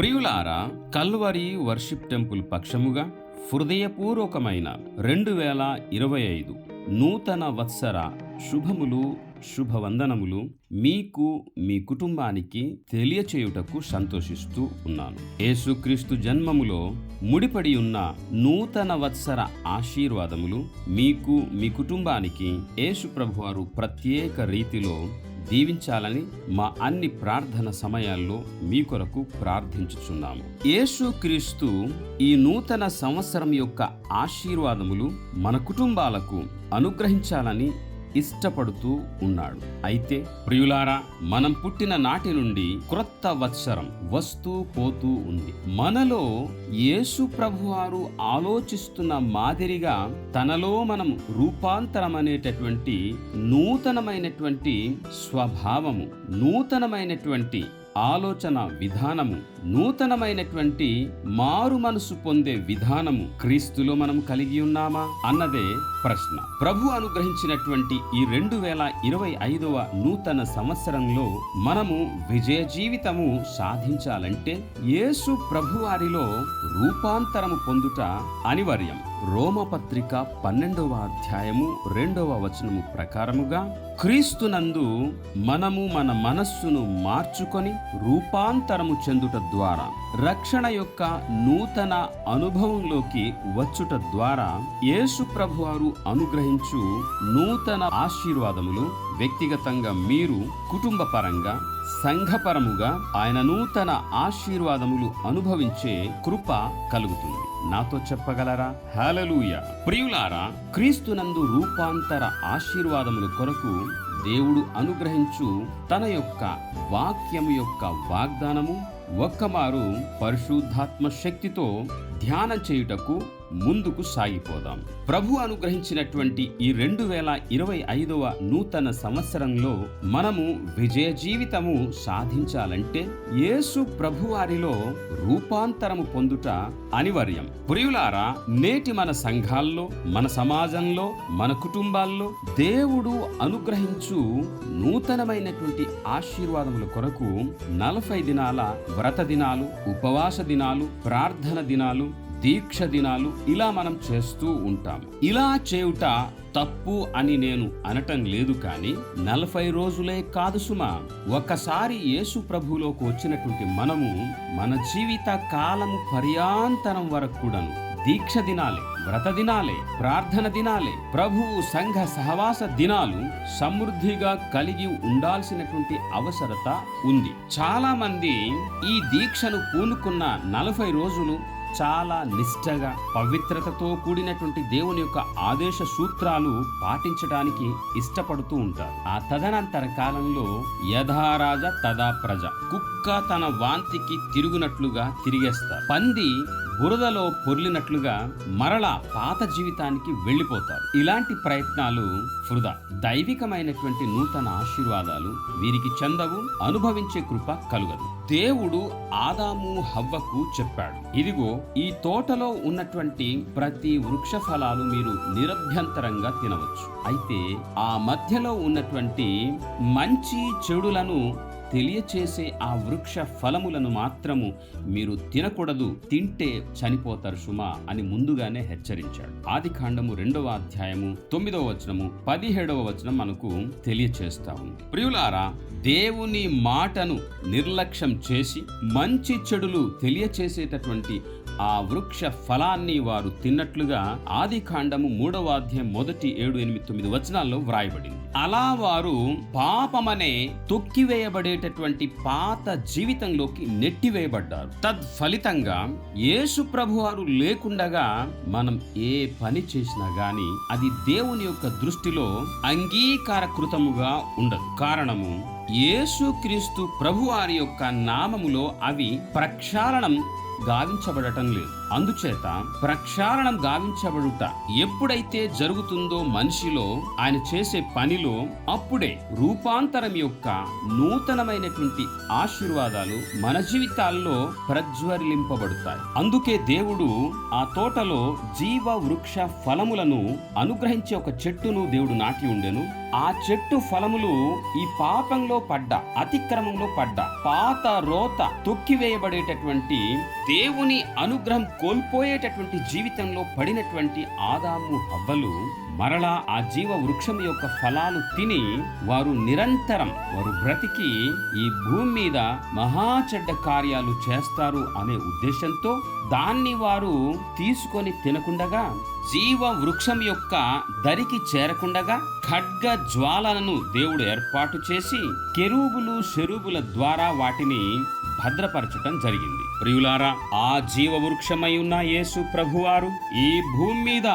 ప్రియులారా Calvary worship temple పక్షముగా హృదయపూర్వకమైన రెండు వేల ఇరవై ఐదు నూతన వత్సర శుభములు శుభవందనములు మీకు మీ కుటుంబానికి తెలియచేయుటకు సంతోషిస్తూ ఉన్నాను. యేసుక్రీస్తు జన్మములో ముడిపడి ఉన్న నూతన వత్సర ఆశీర్వాదములు మీకు మీ కుటుంబానికి యేసు ప్రభువారు ప్రత్యేక రీతిలో దీవించాలని మా అన్ని ప్రార్థన సమయాల్లో మీ కొరకు ప్రార్థించుచున్నాము. యేసుక్రీస్తు ఈ నూతన సంవత్సరం యొక్క ఆశీర్వాదములు మన కుటుంబాలకు అనుగ్రహించాలని ఇష్టపడుతూ ఉన్నాడు. అయితే ప్రియులారా మనం పుట్టిన నాటి నుండి క్రొత్త వత్సరం వస్తూ పోతూ ఉంది. మనలో యేసు ప్రభువారు ఆలోచిస్తున్న మాదిరిగా తనలో మనం రూపాంతరం అనేటటువంటి నూతనమైనటువంటి స్వభావము నూతనమైనటువంటి ఆలోచన విధానము నూతనమైనటువంటి మారు మనసు పొందే విధానము క్రీస్తులో మనం కలిగి ఉన్నామా? అన్నదే ప్రశ్న. ప్రభు అనుగ్రహించినటువంటి ఈ రెండు వేల ఇరవై ఐదవ నూతన సంవత్సరంలో మనము విజయ జీవితము సాధించాలంటే యేసు ప్రభువారిలో రూపాంతరము పొందుట అనివార్యం. రోమపత్రిక పన్నెండవ అధ్యాయము రెండవ వచనము ప్రకారముగా క్రీస్తునందు మనము మన మనస్సును మార్చుకొని రూపాంతరము చెందుట ద్వారా రక్షణ యొక్క నూతన అనుభవంలోకి వచ్చుట ద్వారా యేసు ప్రభువారు అనుగ్రహించు నూతన ఆశీర్వాదములు వ్యక్తిగతంగా మీరు కుటుంబ పరంగా సంఘపరముగా ఆయన నూతన ఆశీర్వాదములు అనుభవించే కృప కలుగుతుంది. నాతో చెప్పగలరా? హలలుయ ప్రియులారా క్రీస్తునందు రూపాంతర ఆశీర్వాదముల కొరకు దేవుడు అనుగ్రహించు తన యొక్క వాక్యము యొక్క వాగ్దానము ఒక్కమారు పరిశుద్ధాత్మ శక్తితో ధ్యానం చేయుటకు ముందుకు సాగిపోదాం. ప్రభు అనుగ్రహించినటువంటి ఈ రెండు వేల ఇరవై ఐదవ నూతన సంవత్సరంలో మనము విజయ జీవితము సాధించాలంటే యేసు ప్రభువారిలో రూపాంతరము పొందుట అనివార్యం. ప్రియులారా నేటి మన సంఘాల్లో మన సమాజంలో మన కుటుంబాల్లో దేవుడు అనుగ్రహించు నూతనమైనటువంటి ఆశీర్వాదముల కొరకు నలభై దినాల వ్రత దినాలు ఉపవాస దినాలు ప్రార్థన దినాలు దీక్ష దినాలు ఇలా మనం చేస్తూ ఉంటాం. ఇలా చేయుట తప్పు అని నేను అనటం లేదు కానీ నలభై రోజులే కాదు సుమా. ఒకసారి యేసు ప్రభులోకి వచ్చినటువంటి మనము మన జీవిత కాలము పర్యాంతరం వరకు కూడాను దీక్ష దినాలే వ్రత దినాలే ప్రార్థన దినాలే ప్రభువు సంఘ సహవాస దినాలు సమృద్ధిగా కలిగి ఉండాల్సినటువంటి అవసరత ఉంది. చాలా మంది ఈ దీక్షను పూనుకున్న నలభై రోజులు చాలా నిష్టగా పవిత్రతతో కూడినటువంటి దేవుని యొక్క ఆదేశ సూత్రాలు పాటించడానికి ఇష్టపడుతూ ఉంటారు. ఆ తదనంతర కాలంలో యథారాజ తదా ప్రజ కుక్క తన వాంతికి తిరుగునట్లుగా తిరిగేస్తారు. పంది బురదలో పొర్లినట్లుగా మరలా పాత జీవితానికి వెళ్ళిపోతారు. ఇలాంటి ప్రయత్నాలు వృధా. దైవికమైనటువంటి నూతన ఆశీర్వాదాలు వీరికి చెందవు అనుభవించే కృప కలుగదు. దేవుడు ఆదాము హవ్వకు చెప్పాడు ఇదిగో ఈ తోటలో ఉన్నటువంటి ప్రతి వృక్ష ఫలాలు మీరు నిరభ్యంతరంగా తినవచ్చు. అయితే ఆ మధ్యలో ఉన్నటువంటి మంచి చెడులను తెలియచేసే ఆ వృక్ష ఫలములను మాత్రము మీరు తినకూడదు తింటే చనిపోతారు సుమా అని ముందుగానే హెచ్చరించాడు. ఆది కాండము రెండవ అధ్యాయము తొమ్మిదవ వచనము పదిహేడవ వచనం మనకు తెలియచేస్తా ఉంది. ప్రియులారా దేవుని మాటను నిర్లక్ష్యం చేసి మంచి చెడులు తెలియచేసేటటువంటి ఆ వృక్ష ఫలాన్ని వారు తిన్నట్లుగా ఆది కాండము మూడవ అధ్యాయం మొదటి ఏడు ఎనిమిది తొమ్మిది వచనాల్లో వ్రాయబడింది. అలా వారు పాపమనే తొక్కివేయబడేటటువంటి పాత జీవితంలోకి నెట్టివేయబడ్డారు. తద్ఫలితంగా యేసు ప్రభువారు లేకుండగా మనం ఏ పని చేసినా గాని అది దేవుని యొక్క దృష్టిలో అంగీకారకృతముగా ఉండదు. కారణము యేసుక్రీస్తు ప్రభువారి యొక్క నామములో అవి ప్రక్షాళనం గావించబడటం లేదు. అందుచేత ప్రక్షాళనం గావించబడుట ఎప్పుడైతే జరుగుతుందో మనిషిలో ఆయన చేసే పనిలో అప్పుడే రూపాంతరం యొక్క నూతనమైనటువంటి ఆశీర్వాదాలు మన జీవితాల్లో ప్రజ్వరిలింపబడతాయి అందుకే దేవుడు ఆ తోటలో జీవ వృక్ష ఫలములను అనుగ్రహించే ఒక చెట్టును దేవుడు నాటి ఉండెను. ఆ చెట్టు ఫలములు ఈ పాపంలో పడ్డ అతిక్రమంలో పడ్డ పాత రోత తొక్కివేయబడేటటువంటి దేవుని అనుగ్రహం కోల్పోయేటటువంటి జీవితంలో పడినటువంటి ఆదాము హవ్వలు మరలా ఆ జీవ వృక్షం యొక్క ఫలాలు తిని వారు నిరంతరం వారు బ్రతికి ఈ భూమి మీద మహా చెడ్డ కార్యాలు చేస్తారు అనే ఉద్దేశంతో దాన్ని వారు తీసుకొని తినకుండగా జీవ వృక్షం యొక్క దరికి చేరకుండగా ఖడ్గ జ్వాలలను దేవుడు ఏర్పాటు చేసి కెరూబులు షెరూబుల ద్వారా వాటిని భద్రపరచటం జరిగింది. ప్రియులారా ఆ జీవ వృక్షమై ఉన్న యేసు ప్రభువారు ఈ భూమి మీద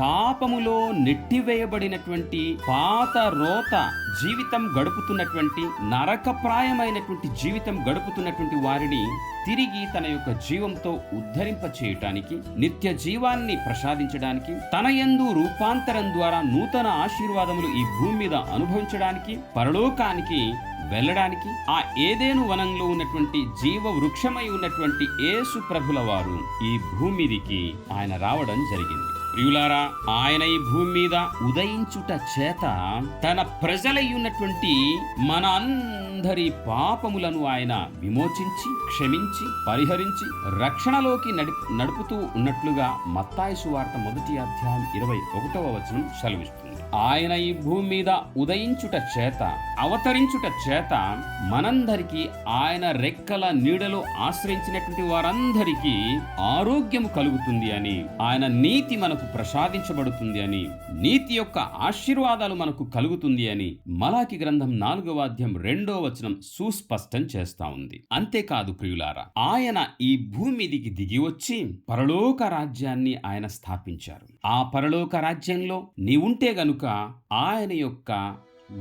పాపములో నెట్టివేయబడినటువంటి పాత రోత జీవితం గడుపుతున్నటువంటి నరకప్రాయమైనటువంటి జీవితం గడుపుతున్నటువంటి వారిని తిరిగి తన యొక్క జీవంతో ఉద్ధరింప చేయటానికి నిత్య జీవాన్ని ప్రసాదించడానికి తన యందు రూపాంతరం ద్వారా నూతన ఆశీర్వాదములు ఈ భూమి మీద అనుభవించడానికి పరలోకానికి వెళ్ళడానికి ఆ ఏదేను వనంలో ఉన్నటువంటి జీవ వృక్షమై ఉన్నటువంటి యేసు ప్రభుల వారు ఈ భూమిదికి ఆయన రావడం జరిగింది. ప్రియులారా ఆయన ఈ భూమి మీద ఉదయించుట చేత తన ప్రజలై ఉన్నటువంటి మన అందరి పాపములను ఆయన విమోచించి క్షమించి పరిహరించి రక్షణలోకి నడి నడుపుతూ ఉన్నట్లుగా మత్తాయి సువార్త మొదటి అధ్యాయం ఇరవై ఒకటవ వచనం సెలవిస్తుంది. ఆయన ఈ భూమి మీద ఉదయించుట చేత అవతరించుట చేత మనందరికీ ఆయన రెక్కల నీడలో ఆశ్రయించినటువంటి వారందరికీ ఆరోగ్యము కలుగుతుంది అని ఆయన నీతి మనకు ప్రసాదించబడుతుంది అని నీతి యొక్క ఆశీర్వాదాలు మనకు కలుగుతుంది అని మలాకి గ్రంథం నాలుగవ అధ్యాయం రెండో వచనం సుస్పష్టం చేస్తా ఉంది. అంతేకాదు ప్రియులారా ఆయన ఈ భూమిదికి దిగి వచ్చి పరలోక రాజ్యాన్ని ఆయన స్థాపించారు. ఆ పరలోక రాజ్యంలో నీవుంటే గనుక ఆయన యొక్క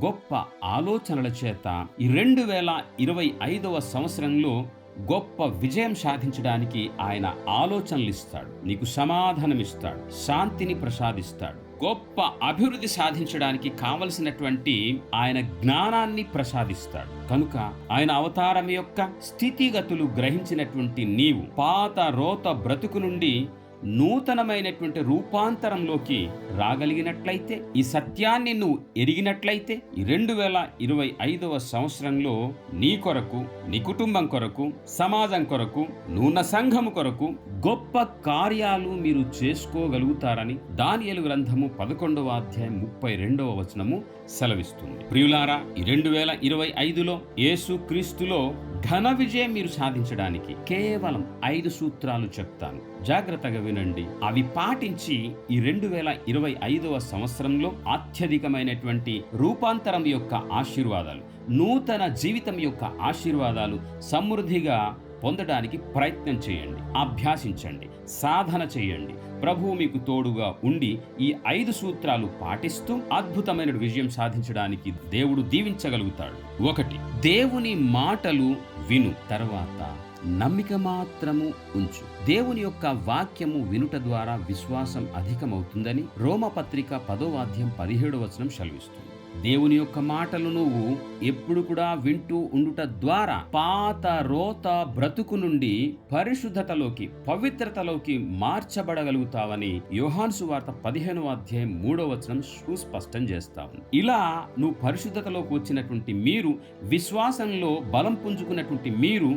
గొప్ప ఆలోచనల చేత ఈ రెండు వేల ఇరవై ఐదవ సంవత్సరంలో గొప్ప విజయం సాధించడానికి ఆయన ఆలోచనలు ఇస్తాడు నీకు సమాధానం ఇస్తాడు శాంతిని ప్రసాదిస్తాడు. గొప్ప అభివృద్ధి సాధించడానికి కావలసినటువంటి ఆయన జ్ఞానాన్ని ప్రసాదిస్తాడు. కనుక ఆయన అవతారం యొక్క స్థితిగతులు గ్రహించినటువంటి నీవు పాత రోత బ్రతుకు నుండి నూతనమైనటువంటి రూపాంతరంలోకి రాగలిగినట్లయితే ఈ సత్యాన్ని నువ్వు ఎరిగినట్లయితే రెండు వేల ఇరవై ఐదవ సంవత్సరంలో నీ కొరకు నీ కుటుంబం కొరకు సమాజం కొరకు నూన సంఘము కొరకు గొప్ప కార్యాలు మీరు చేసుకోగలుగుతారని దానియలు గ్రంథము పదకొండవ అధ్యాయం ముప్పై రెండవ వచనము సెలవిస్తుంది. ప్రియులారా ఈ రెండు వేల ఇరవై ఐదులో యేసు క్రీస్తులో ఘన విజయం మీరు సాధించడానికి కేవలం ఐదు సూత్రాలు చెప్తాను. జాగ్రత్తగా వినండి. అవి పాటించి ఈ రెండు వేల ఇరవై ఐదవ సంవత్సరంలో అత్యధికమైనటువంటి రూపాంతరం యొక్క ఆశీర్వాదాలు నూతన జీవితం యొక్క ఆశీర్వాదాలు సమృద్ధిగా పొందడానికి ప్రయత్నం చేయండి. అభ్యాసించండి. సాధన చేయండి. ప్రభువు మీకు తోడుగా ఉండి ఈ ఐదు సూత్రాలు పాటిస్తూ అద్భుతమైన విజయం సాధించడానికి దేవుడు దీవించగలుగుతాడు. ఒకటి దేవుని మాటలు విను. తర్వాత నమ్మిక మాత్రము ఉంచు. దేవుని యొక్క వాక్యము వినుట ద్వారా విశ్వాసం అధికమవుతుందని రోమపత్రిక పదో పదిహేడు వచనం సెలవిస్తుంది. దేవుని యొక్క మాటలు నువ్వు ఎప్పుడు కూడా వింటూ ఉండుట ద్వారా పాత రోత బ్రతుకు నుండి పరిశుద్ధతలోకి పవిత్రతలోకి మార్చబడగలుగుతావని యోహాన్సు వార్త పదిహేనవ అధ్యాయం మూడో వచనం సుస్పష్టం చేస్తావు ఇలా నువ్వు పరిశుద్ధతలోకి వచ్చినటువంటి మీరు విశ్వాసంలో బలం పుంజుకున్నటువంటి మీరు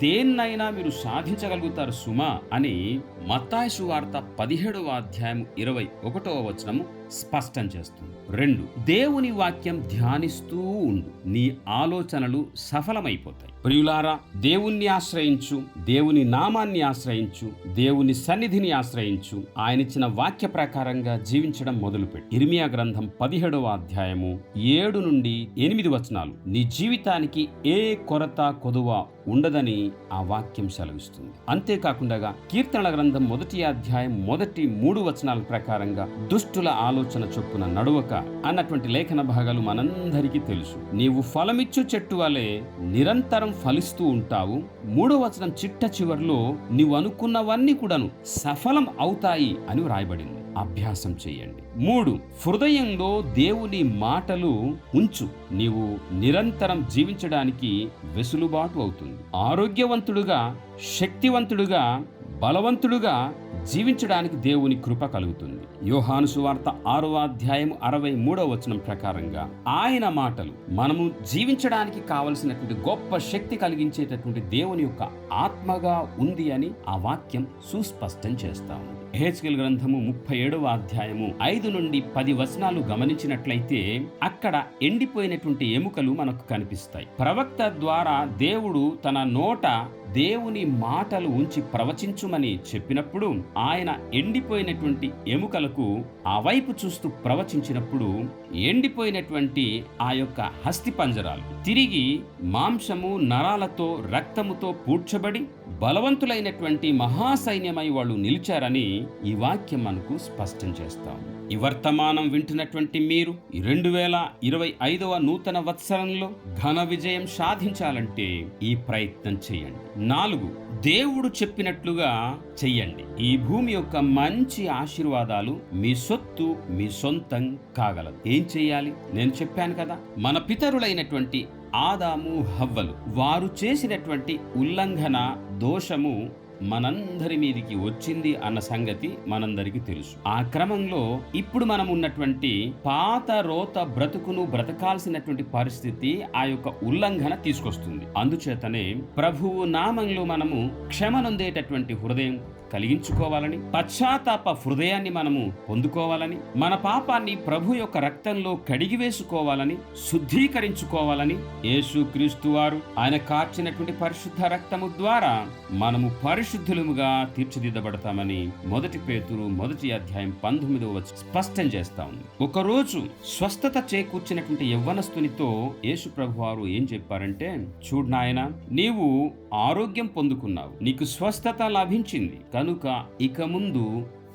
దేన్నైనా మీరు సాధించగలుగుతారు సుమా అని మత్తాయసు వార్త పదిహేడవ అధ్యాయం ఇరవై ఒకటవ వచనము స్పష్టం చేస్తుంది. రెండు దేవుని వాక్యం ధ్యానిస్తూ ఉండు. నీ ఆలోచనలు సఫలమైపోతాయి. ప్రియులారా దేవుణ్ణి ఆశ్రయించు దేవుని నామాన్ని ఆశ్రయించు దేవుని సన్నిధిని ఆశ్రయించు ఆయన ఇచ్చిన వాక్య ప్రకారంగా జీవించడం మొదలుపెట్టు. ఇర్మియా గ్రంథం పదిహేడవ అధ్యాయము ఏడు నుండి ఎనిమిది వచనాలు. నీ జీవితానికి ఏ కొరత కొదువ ఉండదని ఆ వాక్యం సెలవిస్తుంది. అంతేకాకుండా కీర్తనల గ్రంథం మొదటి అధ్యాయం మొదటి మూడు వచనాల ప్రకారంగా దుష్టుల ఆలోచన చొప్పున నడువక అన్నటువంటి లేఖన భాగాలు మనందరికీ తెలుసు. నీవు ఫలమిచ్చు చెట్టు వలె నిరంతరం ఫలిస్తూ ఉంటావు. మూడో వచనం చిట్ట చివర్లో నీవు అనుకున్నవన్నీ కూడాను సఫలం అవుతాయి అని వ్రాయబడింది. అభ్యాసం చేయండి. మూడు హృదయంలో దేవుని మాటలు ఉంచు. నీవు నిరంతరం జీవించడానికి వెసులుబాటు అవుతుంది. ఆరోగ్యవంతుడుగా శక్తివంతుడుగా బలవంతుడుగా జీవించడానికి దేవుని కృప కలుగుతుంది. యోహాను సువార్త ఆరో అధ్యాయం అరవై మూడవ వచనం ప్రకారంగా ఆయన మాటలు మనము జీవించడానికి కావలసినటువంటి గొప్ప శక్తి కలిగించేటటువంటి దేవుని యొక్క ఆత్మగా ఉంది అని ఆ వాక్యం సుస్పష్టం చేస్తాము. హెచ్కెల్ గ్రంథము ముప్పై ఏడవ అధ్యాయము ఐదు నుండి పది వచనాలు గమనించినట్లయితే అక్కడ ఎండిపోయినటువంటి ఎముకలు మనకు కనిపిస్తాయి. ప్రవక్త ద్వారా దేవుడు తన నోట దేవుని మాటలు ఉంచి ప్రవచించుమని చెప్పినప్పుడు ఆయన ఎండిపోయినటువంటి ఎముకలకు ఆ వైపు చూస్తూ ప్రవచించినప్పుడు ఎండిపోయినటువంటి ఆ యొక్క హస్తి పంజరాలు తిరిగి మాంసము నరాలతో రక్తముతో పూడ్చబడి బలవంతులైనటువంటి మహాసైన్యమై వాళ్ళు నిలిచారని ఈ వాక్యం మనకు స్పష్టం చేస్తాం. ఈ వర్తమానం వింటున్నటువంటి మీరు ఈ రెండు వేల ఇరవై ఐదవ నూతన వత్సరంలో ఘన విజయం సాధించాలంటే ఈ ప్రయత్నం చేయండి. నాలుగు దేవుడు చెప్పినట్లుగా చెయ్యండి. ఈ భూమి యొక్క మంచి ఆశీర్వాదాలు మీ సొత్తు మీ సొంతం కాగలదు. ఏం చేయాలి నేను చెప్పాను కదా మన పితరులైనటువంటి ఆదాము హవ్వలు. వారు చేసినటువంటి ఉల్లంఘన దోషము మనందరి మీదికి వచ్చింది అన్న సంగతి మనందరికీ తెలుసు. ఆ క్రమంలో ఇప్పుడు మనం ఉన్నటువంటి పాత రోత బ్రతుకును బ్రతకాల్సినటువంటి పరిస్థితి ఆ యొక్క ఉల్లంఘన తీసుకొస్తుంది. అందుచేతనే ప్రభువు నామంలో మనము క్షమనొందేటటువంటి హృదయం కలిగించుకోవాలని పశ్చాత్తాప హృదయాన్ని మనము పొందుకోవాలని మన పాపాన్ని ప్రభు యొక్క రక్తంలో కడిగివేసుకోవాలని శుద్ధీకరించుకోవాలని యేసుక్రీస్తు వారు ఆయన కార్చినటువంటి పరిశుద్ధ రక్తము ద్వారా మనము పరిశుద్ధులముగా తీర్చిదిద్దబడతామని మొదటి పేతురు మొదటి అధ్యాయం పంతొమ్మిదవ వచ్చి స్పష్టం చేస్తా ఉంది. ఒకరోజు స్వస్థత చేకూర్చినటువంటి యవ్వనస్తునితో యేసు ప్రభు వారు ఏం చెప్పారంటే చూడు నాయన నీవు ఆరోగ్యం పొందుకున్నావు. నీకు స్వస్థత లభించింది. కనుక ఇక ముందు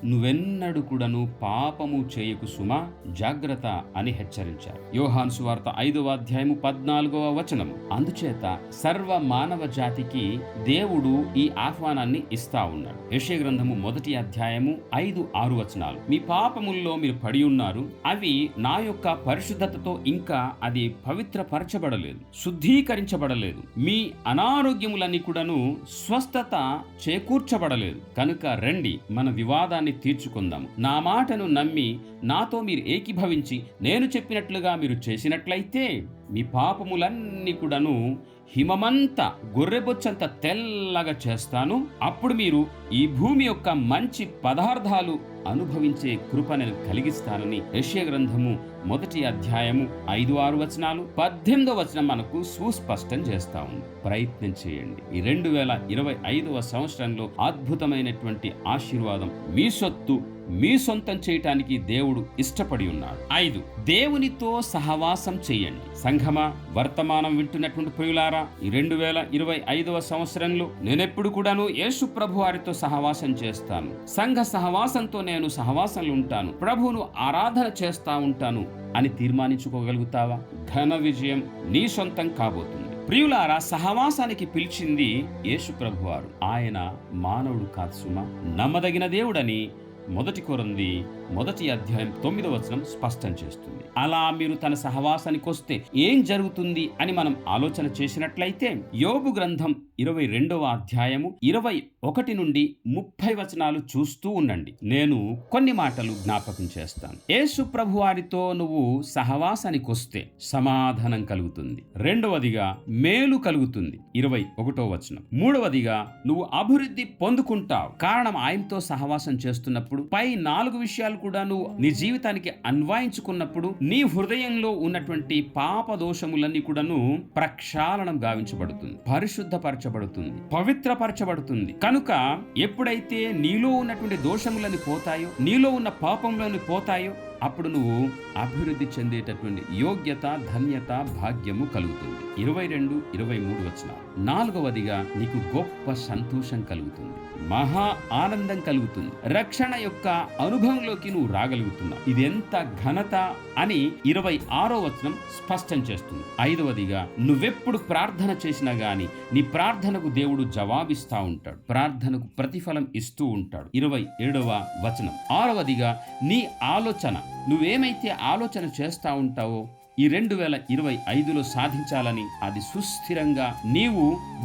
నువ్వెన్నడు కూడాను పాపము చేయకు సుమా జాగ్రత్త అని హెచ్చరించారు. యోహాన్సు సువార్త ఐదవ అధ్యాయము పద్నాలుగవ వచనము. అందుచేత సర్వ మానవ జాతికి దేవుడు ఈ ఆహ్వానాన్ని ఇస్తా ఉన్నాడు. యెషయా గ్రంథము మొదటి అధ్యాయము ఐదు ఆరు వచనాలు. మీ పాపముల్లో మీరు పడి ఉన్నారు అవి నా యొక్క పరిశుద్ధతతో ఇంకా అది పవిత్రపరచబడలేదు శుద్ధీకరించబడలేదు. మీ అనారోగ్యములన్నీ కూడాను స్వస్థత చేకూర్చబడలేదు. కనుక రండి మన వివాదాన్ని తీర్చుకుందాం. నా మాటను నమ్మి నాతో మీరు ఏకీభవించి నేను చెప్పినట్లుగా మీరు చేసినట్లయితే మీ పాపములన్నీ కూడాను హిమమంతా గొర్రెబొచ్చంత తెల్లగా చేస్తాను. అప్పుడు మీరు ఈ భూమి యొక్క మంచి పదార్థాలు అనుభవించే కృపను కలిగిస్తానని యెషయా గ్రంథము మొదటి అధ్యాయము ఐదు ఆరు వచనాలు పద్దెనిమిదో వచనం మనకు సుస్పష్టం చేస్తా ఉంది. ప్రయత్నం చేయండి. ఈ రెండు వేల ఇరవై ఐదవ సంవత్సరంలో అద్భుతమైనటువంటి ఆశీర్వాదం మీ సొత్తు మీ సొంతం చేయటానికి దేవుడు ఇష్టపడి ఉన్నాడు. ఐదు దేవునితో సహవాసం చేయండి. సంఘమ వర్తమానం వింటున్నటువంటి ప్రియులారా ఈ రెండు వేల ఇరవై ఐదవ సంవత్సరంలో నేనెప్పుడు కూడాను యేసు ప్రభు వారితో సహవాసం చేస్తాను. సంఘ సహవాసంతో నేను సహవాసంలో ఉంటాను. ప్రభువును ఆరాధన చేస్తా ఉంటాను అని తీర్మానించుకోగలుగుతావా? ఘన విజయం నీ సొంతం కాబోతుంది. ప్రియులారా సహవాసానికి పిలిచింది యేసు ప్రభువారు ఆయన మానవుడు కాదు సుమ. నమ్మదగిన దేవుడని మొదటి కొరంది మొదటి అధ్యాయం తొమ్మిదో వచనం స్పష్టం చేస్తుంది. అలా మీరు తన సహవాసానికి వస్తే ఏం జరుగుతుంది అని మనం ఆలోచన చేసినట్లయితే యోబు గ్రంథం ఇరవై రెండవ అధ్యాయము ఇరవై ఒకటి నుండి ముప్పై వచనాలు చూస్తూ ఉండండి. నేను కొన్ని మాటలు జ్ఞాపకం చేస్తాను. యేసు ప్రభు వారితో నువ్వు సహవాసానికి వస్తే సమాధానం కలుగుతుంది. రెండవదిగా మేలు కలుగుతుంది. ఇరవై ఒకటో వచనం. మూడవదిగా నువ్వు అభివృద్ధి పొందుకుంటావు. కారణం ఆయనతో సహవాసం చేస్తున్నప్పుడు పై నాలుగు విషయాలు కూడా నువ్వు నీ జీవితానికి అన్వయించుకున్నప్పుడు నీ హృదయంలో ఉన్నటువంటి పాప దోషములన్నీ కూడాను ప్రక్షాళనం గావించబడుతుంది పరిశుద్ధపరచబడుతుంది పవిత్రపరచబడుతుంది. కనుక ఎప్పుడైతే నీలో ఉన్నటువంటి దోషములని పోతాయో నీలో ఉన్న పాపంలోని పోతాయో అప్పుడు నువ్వు అభివృద్ధి చెందేటటువంటి యోగ్యత ధన్యత భాగ్యము కలుగుతుంది. ఇరవై రెండు ఇరవై మూడు వచ్చిన నాలుగవదిగా నీకు గొప్ప సంతోషం కలుగుతుంది. మహా ఆనందం కలుగుతుంది. రక్షణ యొక్క అనుభవంలోకి నువ్వు రాగలుగుతున్నావు. ఇది ఎంత ఘనత అని ఇరవై ఆరో వచనం స్పష్టం చేస్తుంది. ఐదవదిగా నువ్వెప్పుడు ప్రార్థన చేసినా గాని నీ ప్రార్థనకు దేవుడు జవాబిస్తా ఉంటాడు. ప్రార్థనకు ప్రతిఫలం ఇస్తూ ఉంటాడు. ఇరవై ఏడవ వచనం. ఆరవదిగా నీ ఆలోచన నువ్వేమైతే ఆలోచన చేస్తా ఉంటావో ఈ రెండు వేల ఇరవై ఐదులో సాధించాలని అది సుస్థిరంగా నీవు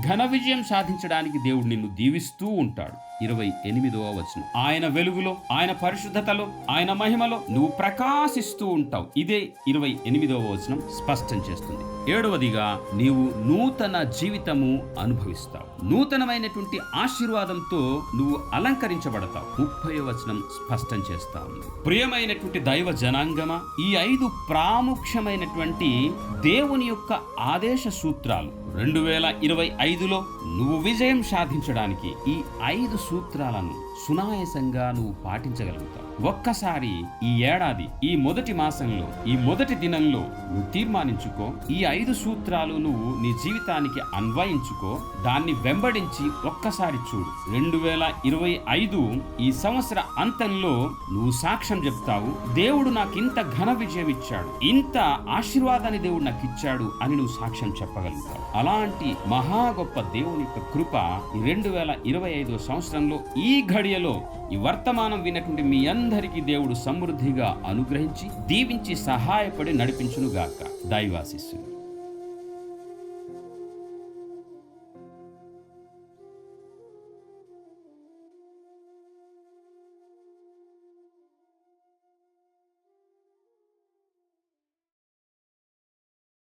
ఘన విజయం సాధించడానికి దేవుడు నిన్ను దీవిస్తూ ఉంటాడు. ఇరవై ఎనిమిదవ వచనం. ఆయన వెలుగులో ఆయన పరిశుద్ధతలో ఆయన మహిమలో నువ్వు ప్రకాశిస్తూ ఉంటావు. ఇదే ఇరవై ఎనిమిదవ వచనం స్పష్టం చేస్తుంది. ఏడవదిగా నీవు నూతన జీవితము అనుభవిస్తావు. నూతనమైనటువంటి ఆశీర్వాదంతో నువ్వు అలంకరించబడతావు. ముప్పై వచనం స్పష్టం చేస్తా ఉంది. ప్రియమైనటువంటి దైవ జనాంగమా ఈ ఐదు ప్రాముఖ్యమైనటువంటి దేవుని యొక్క ఆదేశ సూత్రాలు రెండు వేల ఇరవై ఐదులో నువ్వు విజయం సాధించడానికి ఈ ఐదు సూత్రాలను సునాయసంగా నువ్వు పాటించగలుగుతావు. ఒక్కసారి ఈ ఏడాది ఈ మొదటి మాసంలో ఈ మొదటి దినంలో నువ్వు తీర్మానించుకో ఈ ఐదు సూత్రాలు నువ్వు నీ జీవితానికి అన్వయించుకో దాన్ని వెంబడించి ఒక్కసారి చూడు. రెండు వేల ఇరవై ఐదు ఈ సంవత్సర అంతంలో నువ్వు సాక్ష్యం చెప్తావు దేవుడు నాకు ఇంత ఘన విజయం ఇచ్చాడు ఇంత ఆశీర్వాదాన్ని దేవుడు నాకు ఇచ్చాడు అని నువ్వు సాక్ష్యం చెప్పగలుగుతావు. అలాంటి మహా గొప్ప దేవుని యొక్క కృప ఈ రెండు వేల ఇరవై ఐదో సంవత్సరంలో ఈ ఘడియలో ఈ వర్తమానం వినటువంటి మీ అందరికీ దేవుడు సమృద్ధిగా అనుగ్రహించి దీవించి సహాయపడి నడిపించునుగాక. దైవాశిస్సులు.